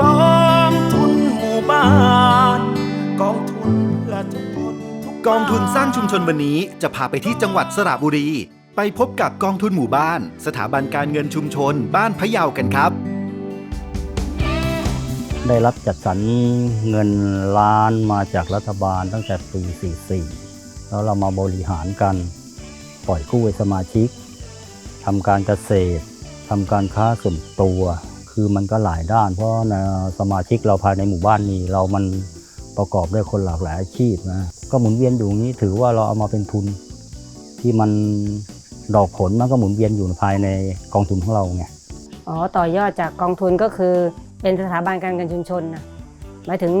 กองทุนหมู่บ้าน กองทุนเพื่อทุกคนทุกองทุนสร้างชุมชนวันนี้จะพาไปที่จังหวัดสระบุรี ไปพบกับกองทุนหมู่บ้าน สถาบันการเงินชุมชน บ้านพะเยากันครับ ได้รับจัดสรรเงินล้านมาจากรัฐบาลตั้งแต่ปี 44 แล้วเรามาบริหารกัน ปล่อยกู้ให้สมาชิกทำการเกษตรทำการค้าส่วนตัว คือมันก็หลายด้าน เพราะนะสมาชิกเราภายในหมู่บ้านนี้ เรามันประกอบด้วยคนหลากหลายอาชีพนะก็หมุนเวียนอยู่นี้ถือว่าเราเอามาเป็นทุน ที่มันดอกผลมันก็หมุนเวียนอยู่ภายในกองทุนของเราไงอ๋อต่อยอดจากกองทุนก็คือเป็นสถาบันการเงินชุมชนนะหมายถึง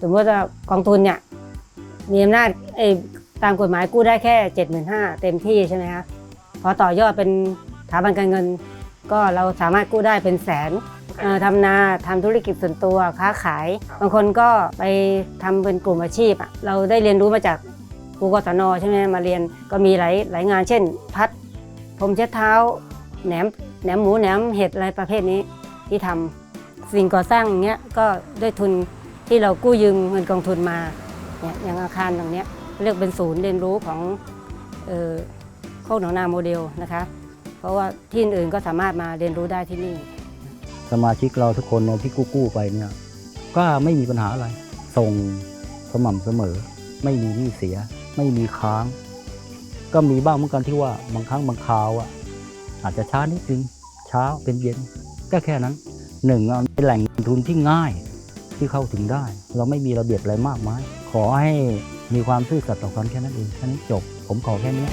สมมติว่ากองทุนเนี่ยมีอำนาจเอยตามกฎหมายกู้ได้แค่ 75,000เต็มที่ใช่ไหมคะพอต่อยอดเป็นสถาบันการเงิน ก็เราสามารถกู้ได้เป็นแสนเอ่อทำนาทำธุรกิจส่วนตัวค้าขาย บางคนก็ไปทำเป็นกลุ่มอาชีพอะเราได้เรียนรู้มาจากครูกศนใช่ไหมมาเรียนก็มีหลายหลายงานเช่น พัดพรมเช็ดเท้าแหนมแหนมหมูแหนมเห็ดอะไรประเภทนี้ที่ทำสิ่งก่อสร้างอย่างเงี้ยก็ด้วยทุนที่เรากู้ยืมเงินกองทุนมาเนี่ยอย่างอาคารตรงเนี้ยเรียกเป็นศูนย์เรียนรู้ของเอ่อโคกหนองนาโมเดลนะคะ เพราะว่าที่อื่นๆก็สามารถมาเรียนรู้ได้ที่นี่ สมาชิกเราทุกคนเนี่ยที่กู้กู้ไปเนี่ย ก็ไม่มีปัญหาอะไร ส่งสม่ำเสมอ ไม่มีหนี้เสีย ไม่มีค้าง ก็มีบ้างเหมือนกันที่ว่าบางครั้งบางคราวอะอาจจะช้านิดนึงเช้าเป็นเย็นก็แค่นั้นหนึ่งเอาเป็นแหล่งทุนที่ง่ายที่เข้าถึงได้ เราไม่มีระเบียบอะไรมากมาย ขอให้มีความซื่อสัตย์ต่อกันแค่นั้นเองแค่นี้จบ ผมขอแค่นี้